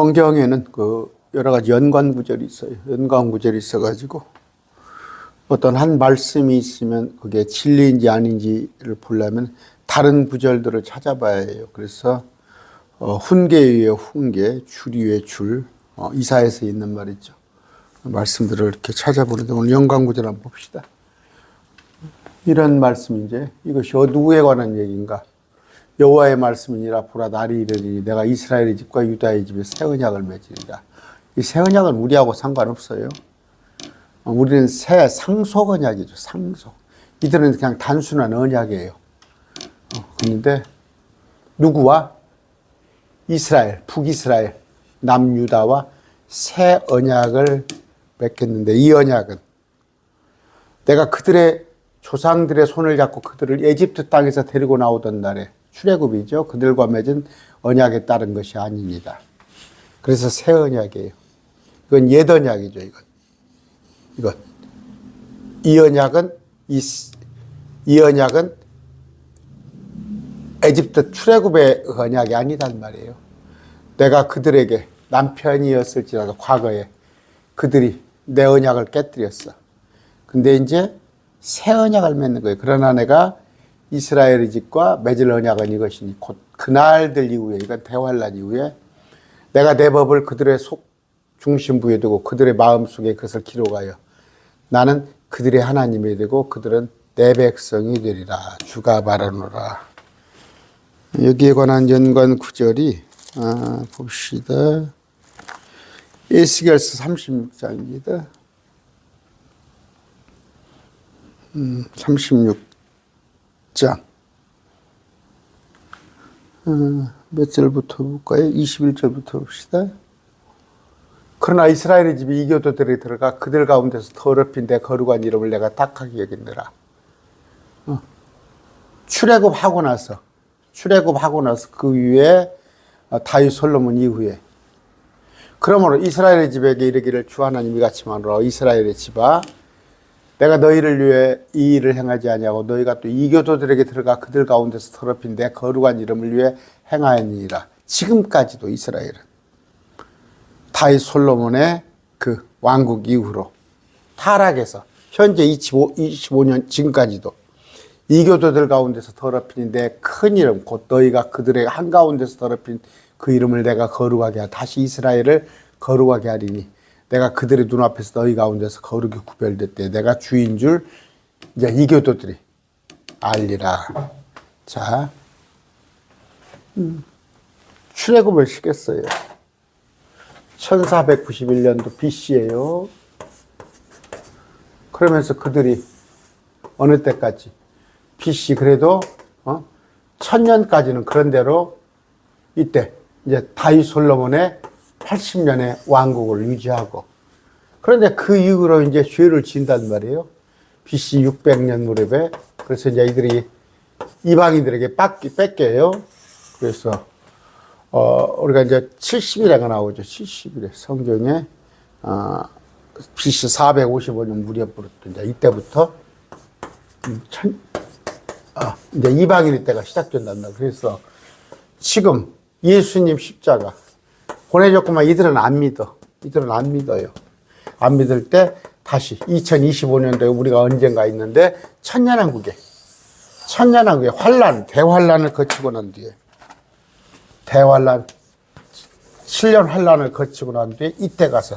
성경에는 그 여러 가지 연관 구절이 있어요. 연관 구절이 있어가지고 어떤 한 말씀이 있으면 그게 진리인지 아닌지를 보려면 다른 구절들을 찾아봐야 해요. 그래서 어, 훈계 위에 훈계, 줄 위에 줄, 어, 이사에서 있는 말이죠. 말씀들을 이렇게 찾아보는데 오늘 연관 구절 한번 봅시다. 이런 말씀인데 이것이 어, 누구에 관한 얘기인가? 여호와의 말씀이니라 보라 날이 이르리니 내가 이스라엘의 집과 유다의 집에 새 언약을 맺으리라. 이 새 언약은 우리하고 상관없어요. 어, 우리는 새 상속 언약이죠. 상속. 이들은 그냥 단순한 언약이에요. 어, 그런데 누구와 이스라엘, 북이스라엘, 남유다와 새 언약을 맺겠는데 이 언약은 내가 그들의 조상들의 손을 잡고 그들을 에집트 땅에서 데리고 나오던 날에 출애굽이죠. 그들과 맺은 언약에 따른 것이 아닙니다. 그래서 새 언약이에요. 이건 옛 언약이죠. 이건 이건 이 언약은 이, 이 언약은 에집트 출애굽의 언약이 아니단 말이에요. 내가 그들에게 남편이었을지라도 과거에 그들이 내 언약을 깨뜨렸어. 근데 이제 새 언약을 맺는 거예요. 그러나 내가 이스라엘의 집과 맺을 언약은 이것이니 곧 그날들 이후에 이건 대환란 이후에 내가 내 법을 그들의 속 중심부에 두고 그들의 마음속에 그것을 기록하여 나는 그들의 하나님이 되고 그들은 내 백성이 되리라. 주가 말하노라. 여기에 관한 연관 구절이 아, 봅시다. 에스겔서 36장입니다. 음, 36 장 어, 몇 절부터 볼까요? 21절부터 봅시다. 그러나 이스라엘의 집이 이교도들이 들어가 그들 가운데서 더럽힌 내 거룩한 이름을 내가 딱하게 여긴느라. 어. 출애굽하고 나서 출애굽하고 나서 그 위에 어, 다윗 솔로몬 이후에 그러므로 이스라엘의 집에게 이르기를 주 하나님 이 같이만으로 이스라엘의 집아 내가 너희를 위해 이 일을 행하지 아니하고 너희가 또 이교도들에게 들어가 그들 가운데서 더럽힌 내 거룩한 이름을 위해 행하였느니라. 지금까지도 이스라엘은 다윗 솔로몬의 그 왕국 이후로 타락해서 현재 25, 25년 지금까지도 이교도들 가운데서 더럽힌 내 큰 이름 곧 너희가 그들의 한가운데서 더럽힌 그 이름을 내가 거룩하게 하 다시 이스라엘을 거룩하게 하리니 내가 그들의 눈앞에서 너희 가운데서 거룩히 구별됐대. 내가 주인 줄 이제 이 교도들이 알리라. 자, 음, 출애굽을 시켰어요. 1491년도 BC예요. 그러면서 그들이 어느 때까지 BC 그래도 어? 천년까지는 그런 대로 이때 이제 다윗 솔로몬의 80년의 왕국을 유지하고 그런데 그 이후로 이제 죄를 진단 말이에요. BC 600년 무렵에 그래서 이제 이들이 이방인들에게 뺏기, 뺏겨요. 그래서 어 우리가 이제 70일에가 나오죠. 70일에 성경에 어, BC 455년 무렵부터 이제 이때부터 음, 천, 아, 이제 이방인의 때가 시작된단다. 그래서 지금 예수님 십자가 보내줬구만 이들은 안 믿어. 이들은 안 믿어요. 안 믿을 때 다시 2025년도에 우리가 언젠가 있는데 천년왕국에 천년왕국에 환란 대환란을 거치고 난 뒤에 대환란 7년 환란을 거치고 난 뒤에 이때 가서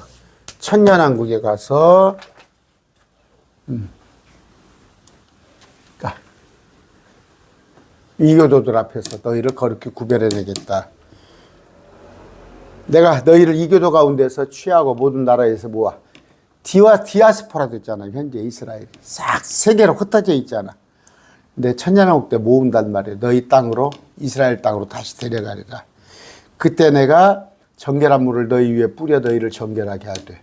천년왕국에 가서 음, 그러니까 이교도들 앞에서 너희를 거룩히 구별해내겠다. 내가 너희를 이교도 가운데서 취하고 모든 나라에서 모아 디와 디아스포라 됐잖아 현재 이스라엘이. 싹 세계로 흩어져 있잖아. 근데 천년왕국 때 모은단 말이에요 너희 땅으로 이스라엘 땅으로 다시 데려가리라. 그때 내가 정결한 물을 너희 위에 뿌려 너희를 정결하게 하되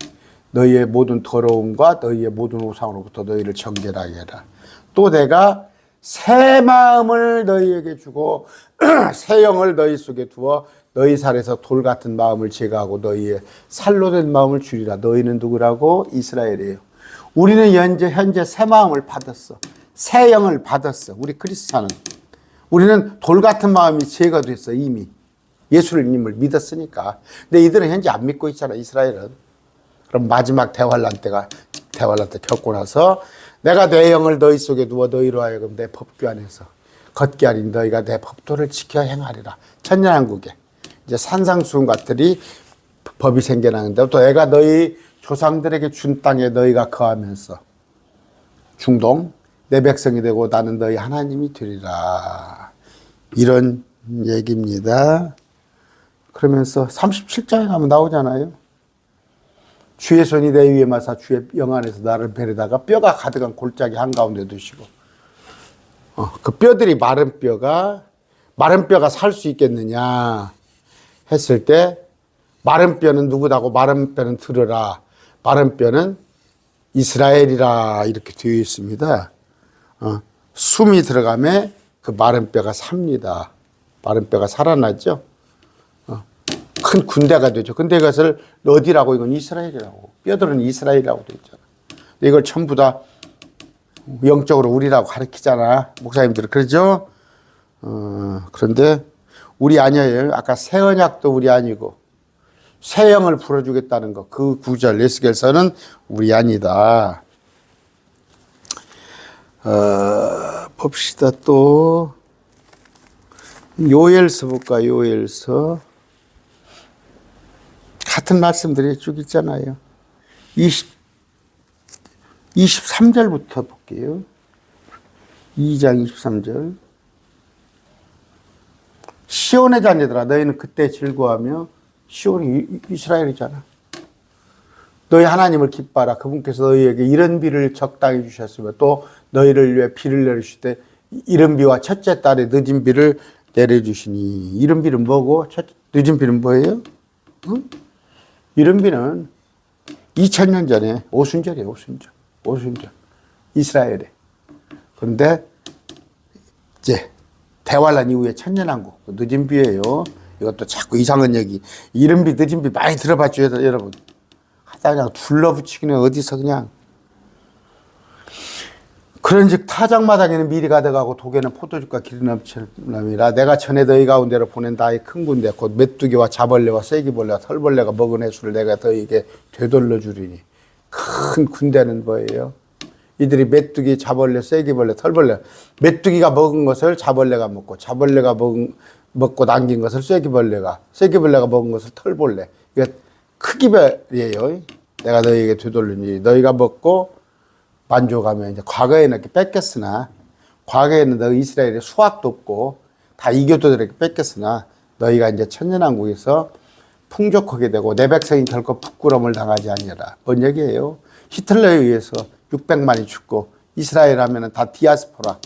너희의 모든 더러움과 너희의 모든 우상으로부터 너희를 정결하게 해라. 또 내가 새 마음을 너희에게 주고 새 영을 너희 속에 두어 너희 살에서 돌 같은 마음을 제거하고 너희의 살로 된 마음을 주리라. 너희는 누구라고? 이스라엘이에요. 우리는 현재 현재 새 마음을 받았어. 새 영을 받았어. 우리 크리스찬은 우리는 돌 같은 마음이 제거됐어 이미. 예수님을 믿었으니까. 근데 이들은 현재 안 믿고 있잖아, 이스라엘은. 그럼 마지막 대환란 때가 대환란 때 겪고 나서 내가 내 영을 너희 속에 두어 너희로 하여금 내 법규 안에서 걷게 하리 너희가 내 법도를 지켜 행하리라. 천년왕국에 이제 산상수훈 같들이 법이 생겨나는데 또 내가 너희 조상들에게 준 땅에 너희가 거하면서 중동 내 백성이 되고 나는 너희 하나님이 되리라. 이런 얘기입니다. 그러면서 37장에 가면 나오잖아요. 주의 손이 내 위에 마사 주의 영 안에서 나를 베려다가 뼈가 가득한 골짜기 한가운데 두시고 어, 그 뼈들이 마른 뼈가 마른 뼈가 살 수 있겠느냐 했을 때 마른 뼈는 누구다고 마른 뼈는 들으라 마른 뼈는 이스라엘이라 이렇게 되어 있습니다. 어, 숨이 들어가면 그 마른 뼈가 삽니다. 마른 뼈가 살아나죠. 어, 큰 군대가 되죠. 근데 이것을 어디라고 이건 이스라엘이라고 뼈들은 이스라엘이라고 되어 있잖아. 이걸 전부 다 영적으로 우리라고 가르치잖아. 목사님들 그러죠? 어, 그런데 우리 아니에요. 아까 새 언약도 우리 아니고 새 영을 풀어주겠다는 거. 그 구절 예수께서는 우리 아니다. 어, 봅시다 또 요엘서 볼까 요엘서 같은 말씀들이 쭉 있잖아요. 20 23절부터 볼게요. 2장 23절. 시온의 자녀들아 너희는 그때 즐거워하며 시온이 이- 이스라엘이잖아. 너희 하나님을 기뻐하라. 그분께서 너희에게 이런 비를 적당히 주셨으며 또 너희를 위해 비를 내리실 때 이른 비와 첫째 달에 늦은 비를 내려주시니 이른 비는 뭐고 첫, 늦은 비는 뭐예요? 응? 이른 비는 2000년 전에 오순절이에요. 오순절. 오순절. 이스라엘에. 그런데 이제 대환란 이후에 천년왕국 그 늦은 비예요. 이것도 자꾸 이상한 얘기. 이른 비, 늦은 비 많이 들어봤죠, 여러분. 하다 그냥 둘러붙이기는 어디서 그냥. 그런즉 타작마당에는 미리 가득하고 독에는 포도주가 기름 넘치느니라 내가 전에 너희 가운데로 보낸 나의 큰 군대 곧 메뚜기와 자벌레와 쐐기벌레와 털벌레가 먹은 해수를 내가 너희에게 되돌려 주리니 큰 군대는 뭐예요? 이들이 메뚜기, 자벌레, 쐐기벌레, 털벌레 메뚜기가 먹은 것을 자벌레가 먹고 자벌레가 먹은, 먹고 남긴 것을 쐐기벌레가 쐐기벌레가 먹은 것을 털벌레 이게 크기별이에요. 내가 너희에게 되돌리니 너희가 먹고 만족하면 이제 과거에는 이렇게 뺏겼으나 과거에는 너 이스라엘에 수학도 없고 다 이교도들에게 뺏겼으나 너희가 이제 천년왕국에서 풍족하게 되고 내 백성이 결코 부끄러움을 당하지 아니하라. 뭔 얘기예요? 히틀러에 의해서 600만이 죽고 이스라엘 하면은 다 디아스포라.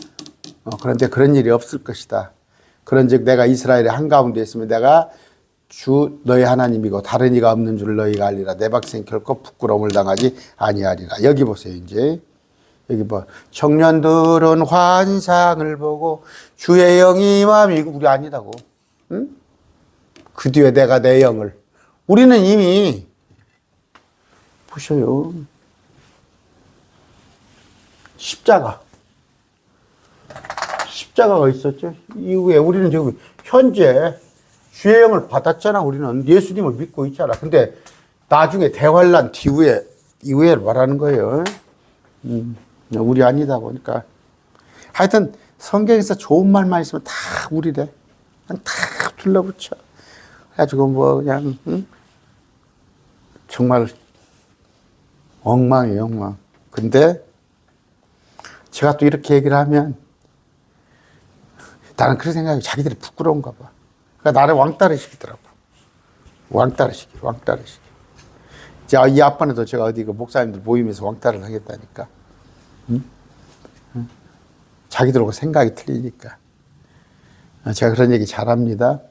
어, 그런데 그런 일이 없을 것이다. 그런즉 내가 이스라엘의 한가운데 있으면 내가 주 너희 하나님이고 다른 이가 없는 줄 너희가 알리라. 내 백성 결코 부끄러움을 당하지 아니하리라. 여기 보세요, 이제. 여기 뭐 청년들은 환상을 보고 주의 영이 임함이 우리 아니다고. 응? 그 뒤에 내가 내 영을 우리는 이미 보셔요. 십자가. 십자가가 있었죠. 이후에 우리는 지금 현재 주의 영을 받았잖아. 우리는 예수님을 믿고 있잖아. 근데 나중에 대환란 뒤후에 이후에 말하는 거예요. 음, 우리 아니다 보니까 하여튼 성경에서 좋은 말만 있으면 다 우리래. 다 둘러붙여. 그래가지고 뭐 그냥 응? 정말 엉망이에요, 엉망. 근데 제가 또 이렇게 얘기를 하면 나는 그런 생각이 자기들이 부끄러운가 봐. 그러니까 나를 왕따를 시키더라고. 왕따를 시키, 왕따를 시키. 자, 이 아빠는도 제가 어디 그 목사님들 모임에서 왕따를 하겠다니까. 응? 응? 자기들하고 생각이 틀리니까. 아, 제가 그런 얘기 잘합니다.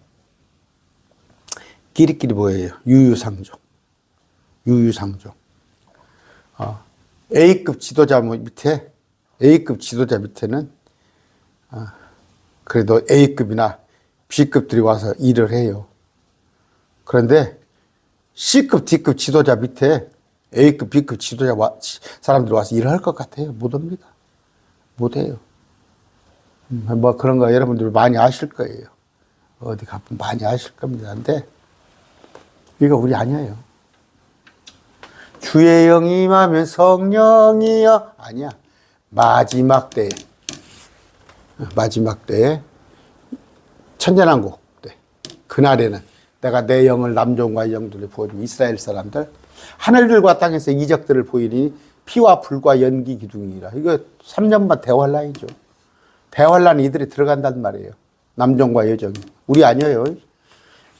끼리끼리 뭐예요? 유유상종. 유유상종. 어, A급 지도자 뭐 밑에, A급 지도자 밑에는, 어, 그래도 A급이나 B급들이 와서 일을 해요. 그런데 C급, D급 지도자 밑에 A급, B급 지도자 와, 사람들이 와서 일을 할 것 같아요. 못 옵니다. 못 해요. 음, 뭐 그런 거 여러분들 많이 아실 거예요. 어디 가면 많이 아실 겁니다. 근데 이거 우리 아니에요. 주의 영이 임하면 성령이여 아니야. 마지막 때 마지막 때에 천년왕국 때 그날에는 내가 내 영을 남종과 영들에 부어주면 이스라엘 사람들 하늘들과 땅에서 이적들을 보이니 피와 불과 연기 기둥이라 이거 3년만 대환란이죠. 대환란 이들이 들어간단 말이에요. 남종과 여종이 우리 아니에요.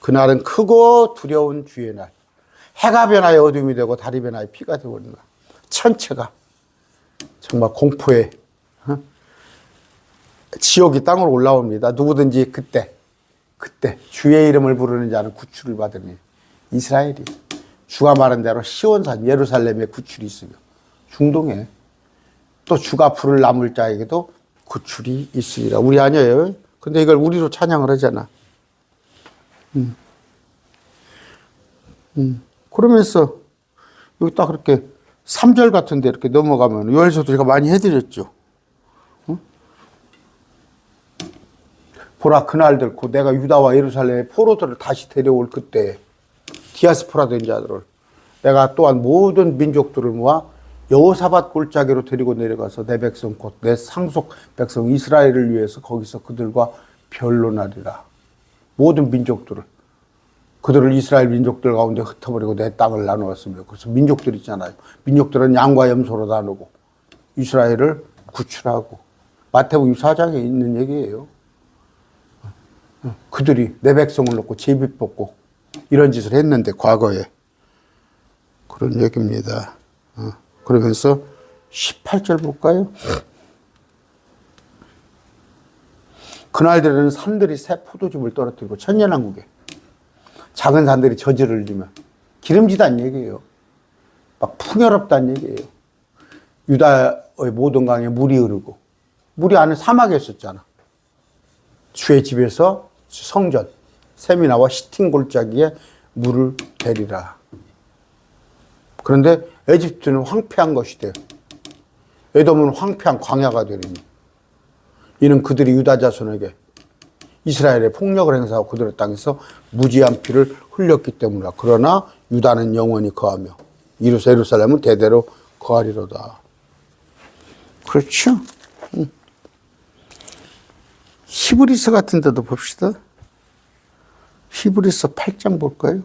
그날은 크고 두려운 주의 날. 해가 변하여 어둠이 되고 달이 변하여 피가 되어버린 거야. 천체가 정말 공포에 어? 지옥이 땅으로 올라옵니다. 누구든지 그때 그때 주의 이름을 부르는 자는 구출을 받으니 이스라엘이 주가 말한 대로 시온산 예루살렘에 구출이 있으며 중동에 또 주가 불을 남을 자에게도 구출이 있으리라. 우리 아니에요. 근데 이걸 우리로 찬양을 하잖아. 음. 음. 그러면서 여기 딱 그렇게 3절 같은데 이렇게 넘어가면 요엘서도 제가 많이 해드렸죠. 어? 보라 그날들 곧 내가 유다와 예루살렘의 포로들을 다시 데려올 그때 디아스포라 된 자들을 내가 또한 모든 민족들을 모아 여호사밧 골짜기로 데리고 내려가서 내 백성 곧 내 상속 백성 이스라엘을 위해서 거기서 그들과 변론하리라 모든 민족들을 그들을 이스라엘 민족들 가운데 흩어버리고 내 땅을 나누었으며 그래서 민족들 있잖아요 민족들은 양과 염소로 나누고 이스라엘을 구출하고 마태복음 4장에 있는 얘기예요 그들이 내 백성을 놓고 제비 뽑고 이런 짓을 했는데 과거에 그런 얘기입니다. 어, 그러면서 18절 볼까요? 그날들에는 산들이 새 포도즙을 떨어뜨리고 천년왕국에 작은 산들이 저지를 지면 기름지다는 얘기예요. 막 풍요롭다는 얘기예요. 유다의 모든 강에 물이 흐르고 물이 안에 사막이었었잖아. 주의 집에서 성전 세미나와 시팅 골짜기에 물을 대리라. 그런데 에집트는 황폐한 것이 돼요. 에돔은 황폐한 광야가 되리니 이는 그들이 유다 자손에게 이스라엘의 폭력을 행사하고 그들의 땅에서 무지한 피를 흘렸기 때문이라. 그러나 유다는 영원히 거하며 예루살렘은 대대로 거하리로다. 그렇죠? 응. 히브리서 같은 데도 봅시다. 히브리서 8장 볼까요?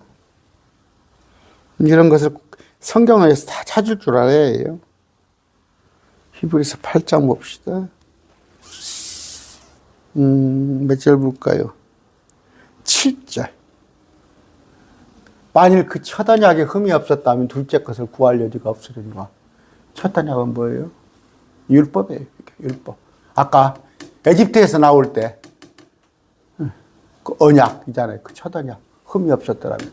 이런 것을 성경에서 다 찾을 줄 알아야 해요. 히브리서 8장 봅시다. 음, 몇 절 볼까요? 7절. 만일 그 첫 언약에 흠이 없었다면 둘째 것을 구할 여지가 없으리니와. 첫 언약은 뭐예요? 율법이에요. 율법. 아까 에집트에서 나올 때, 그 언약이잖아요. 그 첫 언약. 흠이 없었더라면.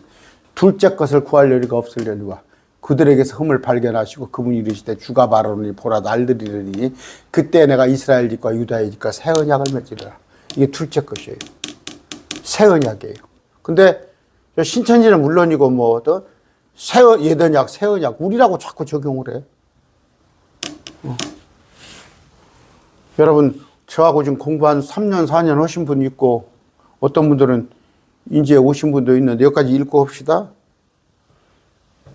둘째 것을 구할 여리가 없으려니와. 그들에게서 흠을 발견하시고 그분이 이르시되 주가 바로니 보라 날들이르니 그때 내가 이스라엘 집과 유다의 집과 새 언약을 맺으리라. 이게 둘째 것이에요. 새 언약이에요. 근데 신천지는 물론이고 뭐 어떤 새옛 언약, 새 언약 우리라고 자꾸 적용을 해. 어. 여러분 저하고 지금 공부 한 3년, 4년 하신 분 있고 어떤 분들은 이제 오신 분도 있는데 여기까지 읽고 합시다.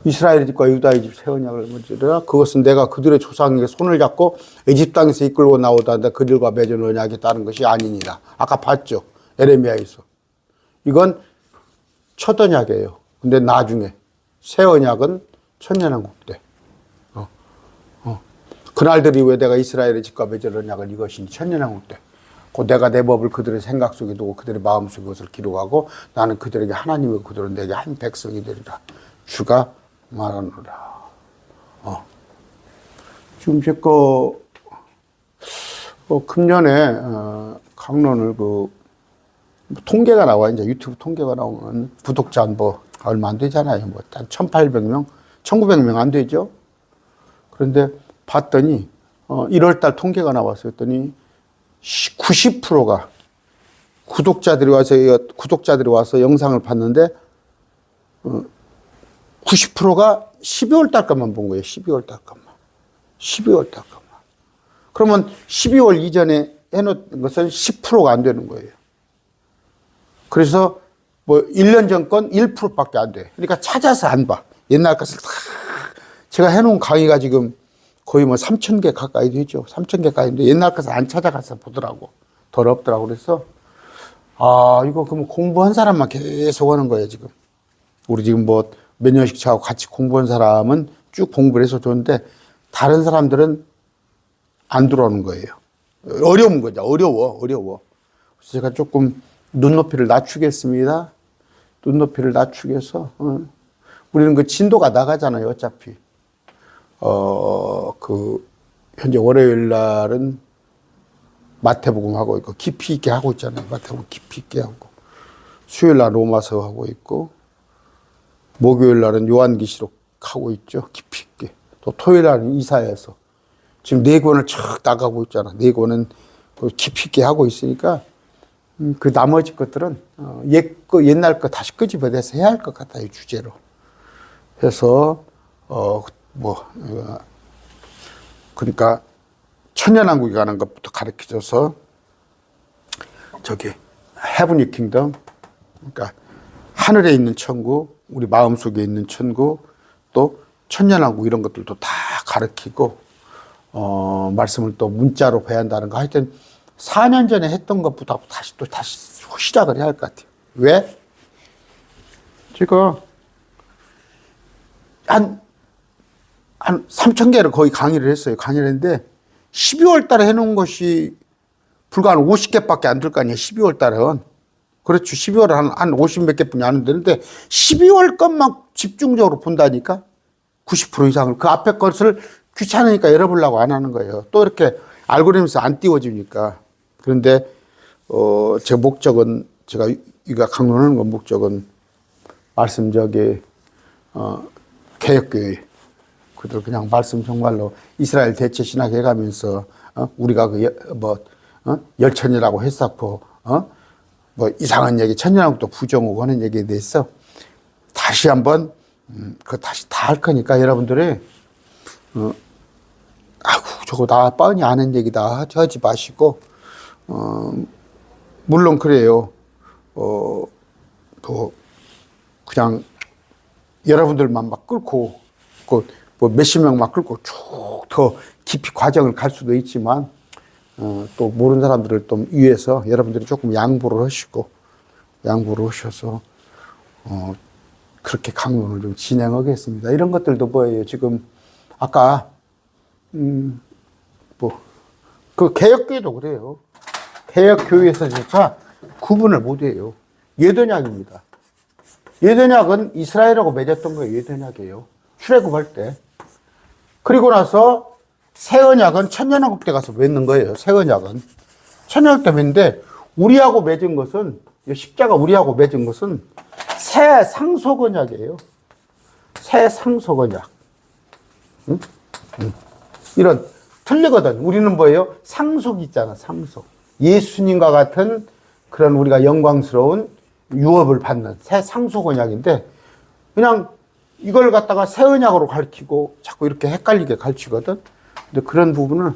이스라엘 집과 유다의 집 세언약을 맺으라 그것은 내가 그들의 조상에게 손을 잡고 에집 땅에서 이끌고 나오다 그들과 맺은 언약에 따른 것이 아니니라. 아까 봤죠. 에레미야에서. 이건 첫 언약이에요. 근데 나중에 새 언약은 천년왕국 때. 어, 어. 그날들이 왜 내가 이스라엘의 집과 맺은 언약을 이것이니 천년왕국 때. 곧 내가 내 법을 그들의 생각 속에 두고 그들의 마음 속에 그것을 기록하고 나는 그들에게 하나님이고 그들은 내게 한 백성이 되리라. 주가 말하노라. 어. 지금 제거 어, 금년에 어, 강론을 그 통계가 나와 이제 유튜브 통계가 나오면 구독자 뭐 얼마 안 되잖아요. 뭐한 1,800명, 1,900명 안 되죠. 그런데 봤더니 어, 1월 달 통계가 나왔어요. 했더니 90%가 구독자들이 와서 구독자들이 와서 영상을 봤는데 어, 90%가 12월 달 것만 본 거예요. 12월 달 것만. 12월 달 것만. 그러면 12월 이전에 해놓은 것은 10%가 안 되는 거예요. 그래서 뭐 1년 전 건 1%밖에 안 돼. 그러니까 찾아서 안 봐. 옛날 것을 다 제가 해놓은 강의가 지금 거의 뭐 3천 개 가까이 되죠. 3천 개 가까이인데 옛날 것을 안 찾아가서 보더라고. 더럽더라고. 그래서 아, 이거 그러면 공부한 사람만 계속 하는 거예요, 지금. 우리 지금 뭐 몇 년씩 차고 같이 공부한 사람은 쭉 공부를 해서 좋은데 다른 사람들은 안 들어오는 거예요. 어려운 거죠. 어려워, 어려워. 그래서 제가 조금 눈높이를 낮추겠습니다. 눈높이를 낮추겠어. 어. 우리는 그 진도가 나가잖아요, 어차피. 어, 그, 현재 월요일 날은 마태복음 하고 있고, 깊이 있게 하고 있잖아요. 마태복음 깊이 있게 하고. 수요일 날 로마서 하고 있고, 목요일 날은 요한기시록 하고 있죠. 깊이 있게. 또 토요일 날은 이사야서. 지금 네 권을 쫙 나가고 있잖아. 네 권은 그 깊이 있게 하고 있으니까 음, 그 나머지 것들은 어, 옛 거, 옛날 거 다시 끄집어내서 해야 할 것 같아요. 주제로. 해서 어뭐 어, 그러니까 천년왕국에 관한 것부터 가르쳐줘서 저기 헤븐리 킹덤 그러니까 하늘에 있는 천국 우리 마음 속에 있는 천국 또 천년왕국 이런 것들도 다 가르치고 어 말씀을 또 문자로 배한다는 거 하여튼 4년 전에 했던 것보다 다시 또 다시 시작을 해야 할 것 같아요. 왜? 제가 한, 한 3천 개를 거의 강의를 했어요. 강의를 했는데 12월 달에 해놓은 것이 불과 한 50개밖에 안 될 거 아니에요. 12월 달은. 그렇죠. 12월에 한, 한 50 몇 개뿐이 안 되는데 12월 것만 집중적으로 본다니까 90% 이상을 그 앞에 것을 귀찮으니까 열어보려고 안 하는 거예요. 또 이렇게 알고리즘에서 안 띄워지니까. 그런데, 어, 제 목적은 제가 이가 강론하는 건 목적은 말씀 저기, 어, 개혁교회. 그들 그냥 말씀 정말로 이스라엘 대체 신학 해가면서, 어, 우리가 그, 여- 뭐, 어, 열천이라고 했었고, 어, 뭐 이상한 얘기, 천년왕국도 부정하고 하는 얘기에 대해서 다시 한번, 음, 그거 다시 다 할 거니까 여러분들이, 어, 아구 저거 나 뻔히 아는 얘기다 하지 마시고, 어, 물론 그래요. 어, 뭐, 그냥 여러분들만 막 끌고, 그, 뭐 몇십 명 막 끌고 쭉 더 깊이 과정을 갈 수도 있지만, 어, 또 모르는 사람들을 좀 위해서 여러분들이 조금 양보를 하시고, 양보를 하셔서, 어, 그렇게 강론을 좀 진행하겠습니다. 이런 것들도 뭐예요. 지금, 아까, 음, 뭐, 그 개혁교회도 그래요. 개혁교회에서조차 구분을 못 해요. 예언약입니다. 예언약은 이스라엘하고 맺었던 거예요. 예언약이에요. 출애굽할 때. 그리고 나서 새 언약은 천년왕국 때 가서 맺는 거예요. 새 언약은 천년왕국 때 맺는데 우리하고 맺은 것은 이 십자가 우리하고 맺은 것은 새 상속 언약이에요. 새 상속 언약. 응? 응. 이런 틀리거든. 우리는 뭐예요? 상속 있잖아. 상속. 예수님과 같은 그런 우리가 영광스러운 유업을 받는 새 상속 언약인데 그냥 이걸 갖다가 새 언약으로 가르치고 자꾸 이렇게 헷갈리게 가르치거든. 근데 그런 부분을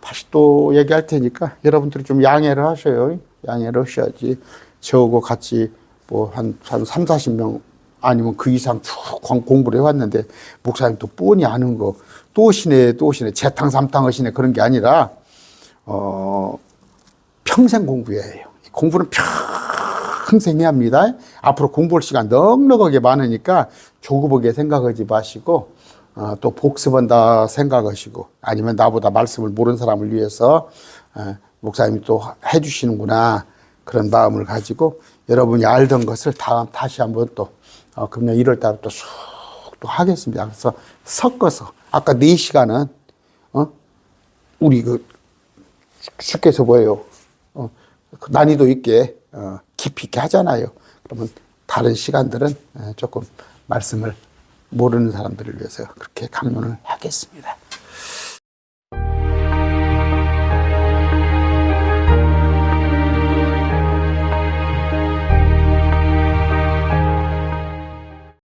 다시 또 얘기할 테니까 여러분들이 좀 양해를 하셔요. 양해를 하셔야지. 저하고 같이 뭐 한, 한 3, 40명 아니면 그 이상 쭉 공- 공부를 해왔는데 목사님 또 뻔히 아는 거또 오시네 또 오시네 재탕 삼탕 하시네 그런 게 아니라 어 평생 공부해야 해요. 공부는 평생 해야 합니다. 앞으로 공부할 시간 넉넉하게 많으니까 조급하게 생각하지 마시고 어, 또 복습한다 생각하시고 아니면 나보다 말씀을 모르는 사람을 위해서 어, 목사님이 또 해주시는구나 그런 마음을 가지고 여러분이 알던 것을 다, 다시 한번 또 어, 금년 1월 달에 또쑥 또 하겠습니다. 그래서 섞어서 아까 4 시간은 어? 우리 그 해서 뭐예요? 어, 그 난이도 있게 어, 깊이 있게 하잖아요. 그러면 다른 시간들은 어, 조금 말씀을 모르는 사람들을 위해서 그렇게 강론을 하겠습니다.